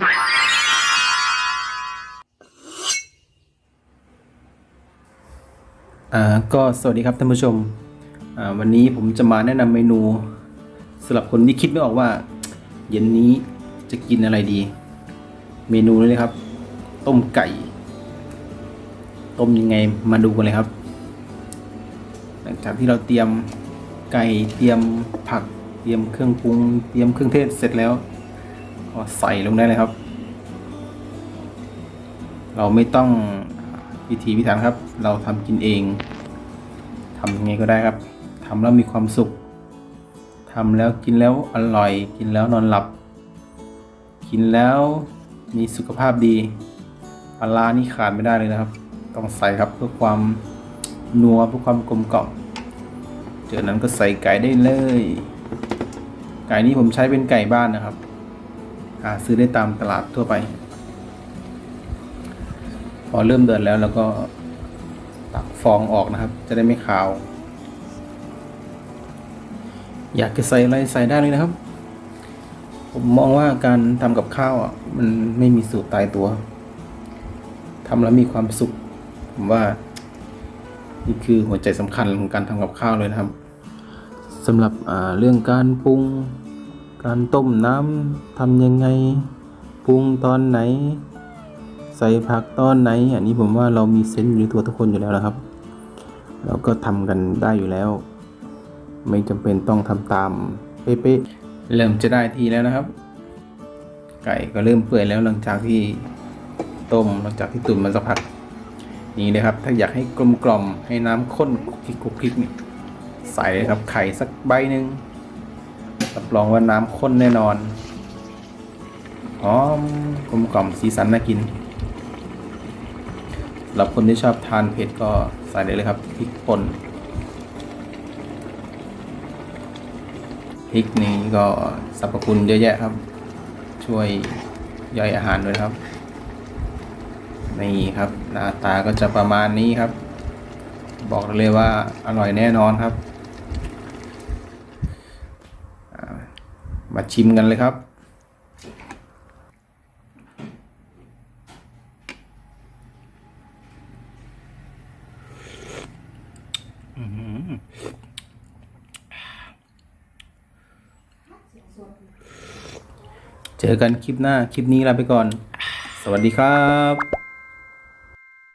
อ่าก็สวัสดีครับท่านผู้ชมอ่าวันนี้ผมจะมาแนะนำเมนูสำหรับคนที่คิดไม่ออกว่า เย็นนี้จะกินอะไรดี เมนูนี้เลยครับ ต้มไก่ ต้มยังไงมาดูกันเลยครับ หลังจากที่เราเตรียมไก่เตรียมผัก เตรียมเครื่องปรุง เตรียมเครื่องเทศเสร็จแล้ว ใส่ลงได้เลยครับ เราไม่ต้องพิธีพิถันครับ เราทำกินเองทำยังไงก็ได้ครับทำแล้วมีความสุขทำแล้วกินแล้วอร่อย กินแล้วนอนหลับ กินแล้วมีสุขภาพดีปลาร้านี่ขาดไม่ได้เลยนะครับ ต้องใส่ครับเพื่อความนัวเพื่อความกลมกล่อมจากนั้นก็ใส่ไก่ได้เลย ไก่นี้ผมใช้เป็นไก่บ้านนะครับ หาซื้อได้ตามตลาดทั่วไป พอเริ่มเดือดแล้วแล้วก็ตักฟองออกนะครับ จะได้ไม่ขาว อยากจะใส่อะไรใส่ได้เลยนะครับ ผมมองว่าการทำกับข้าวอะมันไม่มีสูตรตายตัวทำแล้วมีความสุข ผมว่า นี่คือหัวใจสำคัญของการทำกับข้าวเลยนะครับสำหรับเรื่องการปรุง การต้มน้ำทำยังไงปรุงตอนไหน ใส่ผักตอนไหน อันนี้ผมว่าเรามีเซนส์อยู่ในตัวทุกคนอยู่แล้วนะครับ เราก็ทำกันได้อยู่แล้ว ไม่จำเป็นต้องทำตามเป๊ะๆเริ่มจะได้ทีแล้วนะครับ ไก่ก็เริ่มเปื่อยแล้วหลังจากที่ต้มหลังจากที่ตุ๋นมาสักพักนี่เลยครับ ถ้าอยากให้กลมกล่อมให้น้ำข้นคลุกคลิกคลุกคลิกนี่ใส่เลยครับไข่สักใบหนึ่ง รับรองว่าน้ำข้นแน่นอนหอมกลมกล่อมสีสันน่ากินสำหรับคนที่ชอบทานเผ็ดก็ใส่ได้เลยครับพริกป่นพริกนี้ก็สรรพคุณเยอะแยะครับ ช่วยย่อยอาหารด้วยครับนี่ครับหน้าตาก็จะประมาณนี้ครับ บอกเลยว่าอร่อยแน่นอนครับอ่า มาชิมกันเลยครับ เจอกันคลิปหน้า คลิปนี้ลาไปก่อน สวัสดีครับ